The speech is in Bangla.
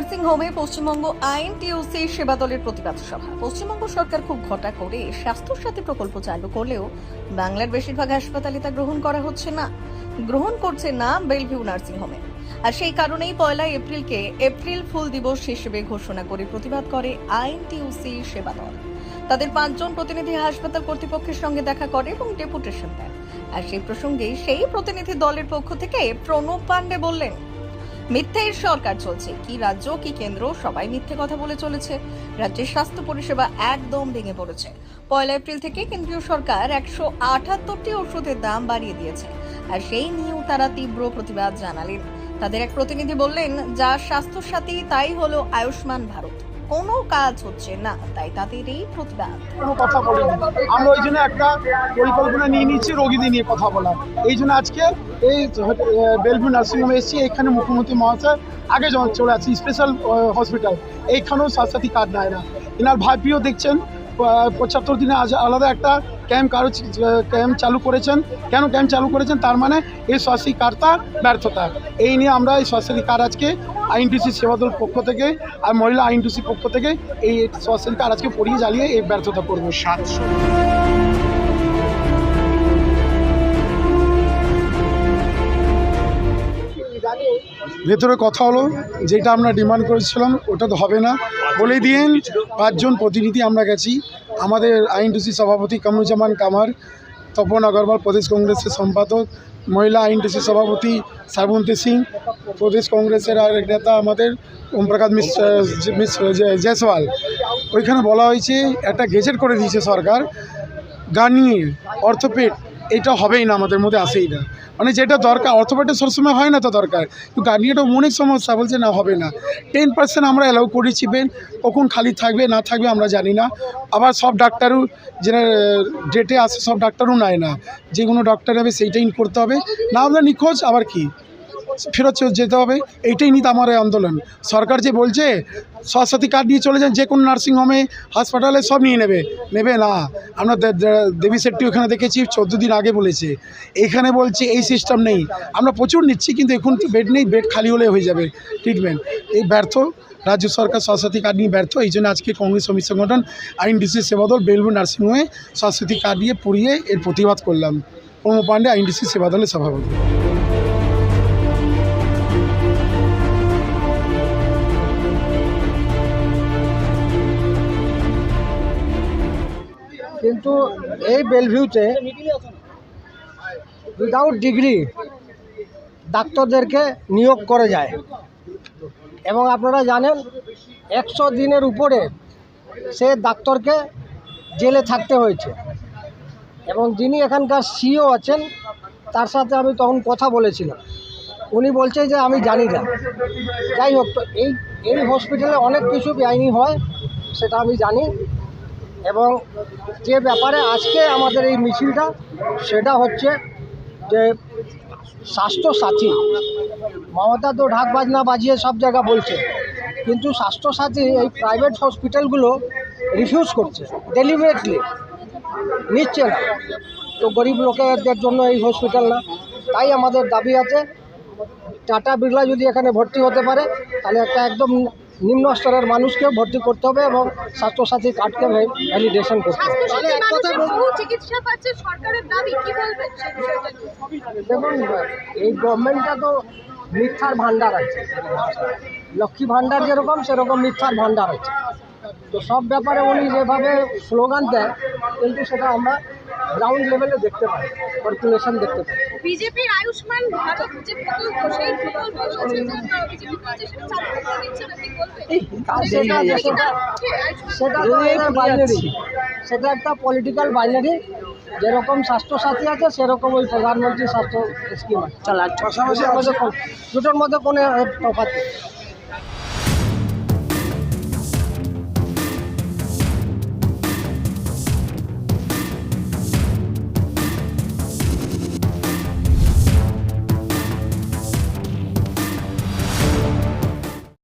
নার্সিং হোমে পশ্চিমবঙ্গ আইন টিউসি সেবা দলের প্রতিবাদ সভা। পশ্চিমবঙ্গ সরকার খুব ঘটা করে স্বাস্থ্য সাথী প্রকল্প চালু করলেও বাংলার বেশিরভাগ হাসপাতালে তা গ্রহণ করা হচ্ছে না। গ্রহণ করছে না বেলভিউ নার্সিং হোমে। আর সেই কারণেই পয়লা এপ্রিলকে এপ্রিল ফুল দিবস হিসেবে ঘোষণা করে প্রতিবাদ করে আইন টিউসি সেবা দল তাদের পাঁচজন প্রতিনিধি হাসপাতাল কর্তৃপক্ষের সঙ্গে দেখা করে এবং ডেপুটেশন দেয় আর সেই প্রসঙ্গে সেই প্রতিনিধি দলের পক্ষ থেকে প্রণব পাণ্ডে বললেন মিথ্যের সরকার চলছে। কি রাজ্য, কি কেন্দ্র, সবাই মিথ্যে কথা বলে চলেছে। রাজ্যের স্বাস্থ্য পরিষেবা একদম ভেঙে পড়েছে। পয়লা এপ্রিল থেকে কেন্দ্রীয় সরকার একশো আটাত্তরটি ওষুধের দাম বাড়িয়ে দিয়েছে। আর সেই নিয়েও তারা তীব্র প্রতিবাদ জানালেন। তাদের এক প্রতিনিধি বললেন, যা স্বাস্থ্য সাথী তাই হলো আয়ুষ্মান ভারত। কোনো কাজ হচ্ছে না, তাই তাদের এই প্রতিবাদ। কোনো কথা বলিনি। আমরা ওই জন্য একটা পরিকল্পনা নিয়ে নিচ্ছি, রোগীদের নিয়ে কথা বলার। এই জন্য আজকে এই বেলভিউ নার্সিংহোমে এসেছি, এখানে মুখ্যমন্ত্রী মহাশয় আগে যখন চলে আসছি স্পেশাল হসপিটাল। এইখানেও স্বাস্থ্যসাথী কার্ড নেয় না। এনার ভাইপিও দেখছেন পঁচাত্তর দিনে আজ আলাদা একটা ক্যাম্প কারও ক্যাম্প চালু করেছেন, কেন ক্যাম্প চালু করেছেন? তার মানে এই স্বাস্থ্য কার্ডটা ব্যর্থতা। এই নিয়ে আমরা এই স্বাস্থ্যসাথী কার্ড আজকে আইনটিসি সেবাদল পক্ষ থেকে আর মহিলা আইনটিসি পক্ষ থেকে এই স্বাস্থ্যসাথী কার্ড আজকে পড়িয়ে জ্বালিয়ে এই ব্যর্থতা করব সাতশো। ভেতরে কথা হলো, যেটা আমরা ডিমান্ড করেছিলাম, ওটা তো হবে না। বলে দিয়েন, পাঁচজন প্রতিনিধি আমরা গেছি। আমাদের আইনটিসি সভাপতি কামরুজ্জামান কামার, তপন আগরওয়াল, প্রদেশ কংগ্রেসের সম্পাদক, মহিলা আইনটিসি সভাপতি শ্রাবন্তী সিং, প্রদেশ কংগ্রেসের আর নেতা আমাদের ওমপ্রকাশ মিশ্র মিশ্র জয়- জয়সওয়াল ওইখানে বলা হয়েছে, একটা গেজেট করে দিয়েছে সরকার, গানির অর্থোপেড এটা হবেই না, আমাদের মধ্যে আসেই না। মানে যেটা দরকার অর্থোপেডের সবসময় হয় না তো দরকার। কিন্তু গার্নিয়াটা অনেক সমস্যা, বলছে না, হবে না। টেন পার্সেন্ট আমরা অ্যালাউ করেছি বেন কখন খালি থাকবে, না থাকবে, আমরা জানি না। আবার সব ডাক্তারও যেটা ডেটে আসে সব ডাক্তারও নেয় না। যে কোনো ডক্টর হবে সেইটাই করতে হবে। না আমরা নিখোঁজ, আবার কি? ফেরত যেতে হবে, এইটাই নিতে আমার আন্দোলন। সরকার যে বলছে, স্বাস্থ্যসাথী কার্ড নিয়ে চলে যান, যে কোনো নার্সিংহোমে হাসপাতালে সব নিয়ে নেবে। নেবে না। আমরা দেবী সেট্টি ওখানে দেখেছি, চোদ্দ দিন আগে বলেছে। এখানে বলছে, এই সিস্টেম নেই। আমরা প্রচুর নিচ্ছি, কিন্তু এখন তো বেড নেই বেড খালি হলে হয়ে যাবে ট্রিটমেন্ট এই ব্যর্থ। রাজ্য সরকার স্বাস্থ্যসাথী কার্ড নিয়ে ব্যর্থ। এই জন্য আজকে কংগ্রেস শ্রমিক সংগঠন আইন ডিসি সেবাদল বেলবু নার্সিংহোমে স্বাস্থ্যসাথী কার্ড নিয়ে পুড়িয়ে এর প্রতিবাদ করলাম। প্রমো পাণ্ডে ডিসি সেবাদলের সভাপতি। কিন্তু এই বেলভিউতে উইদাউট ডিগ্রি ডাক্তারদেরকে নিয়োগ করে যায়। এবং আপনারা জানেন, একশো দিনের উপরে সে ডাক্তারকে জেলে থাকতে হয়েছে। এবং যিনি এখানকার সিও আছেন, তার সাথে আমি তখন কথা বলেছিলাম। উনি বলছে যে, আমি জানি না। যাই হোক, তো এই এই হসপিটালে অনেক কিছু বেআইনি হয়, সেটা আমি জানি। এবং যে ব্যাপারে আজকে আমাদের এই মিছিলটা, সেটা হচ্ছে যে স্বাস্থ্যসাথী মমতা তো ঢাক বাজনা বাজিয়ে সব জায়গা বলছে, কিন্তু স্বাস্থ্যসাথী এই প্রাইভেট হসপিটালগুলো রিফিউজ করছে ডেলিভারেটলি নিচ্ছে না। তো গরিব লোকেদের জন্য এই হসপিটাল না। তাই আমাদের দাবি আছে, টাটা বিড়লা যদি এখানে ভর্তি হতে পারে, তাহলে একটা একদম নিম্ন স্তরের মানুষকে ভর্তি করতে হবে এবং স্বাস্থ্যসাথী কার্ডকে ভ্যালিডেশন করতে হবে? দেখুন এই গভর্নমেন্টটা তো মিথ্যার ভান্ডার আছে। লক্ষ্মী ভান্ডার যেরকম সেরকম মিথ্যার ভান্ডার আছে। তো সব ব্যাপারে উনি যেভাবে স্লোগান দেয় কিন্তু সেটা আমরা গ্রাউন্ড লেভেলে দেখতে পাই কর্পোরেশন দেখতে পাই বিজেপির আয়ুষ্মান ভারত যে প্রকল্প সেই প্রকল্প সেটা বাইনারি সেটা একটা পলিটিক্যাল বাইনারি যেরকম স্বাস্থ্যসাথী আছে সেরকম ওই প্রধানমন্ত্রী স্বাস্থ্য স্কিম আছে। পাশাপাশি দুটোর মধ্যে কোনো তফাৎ? নেই।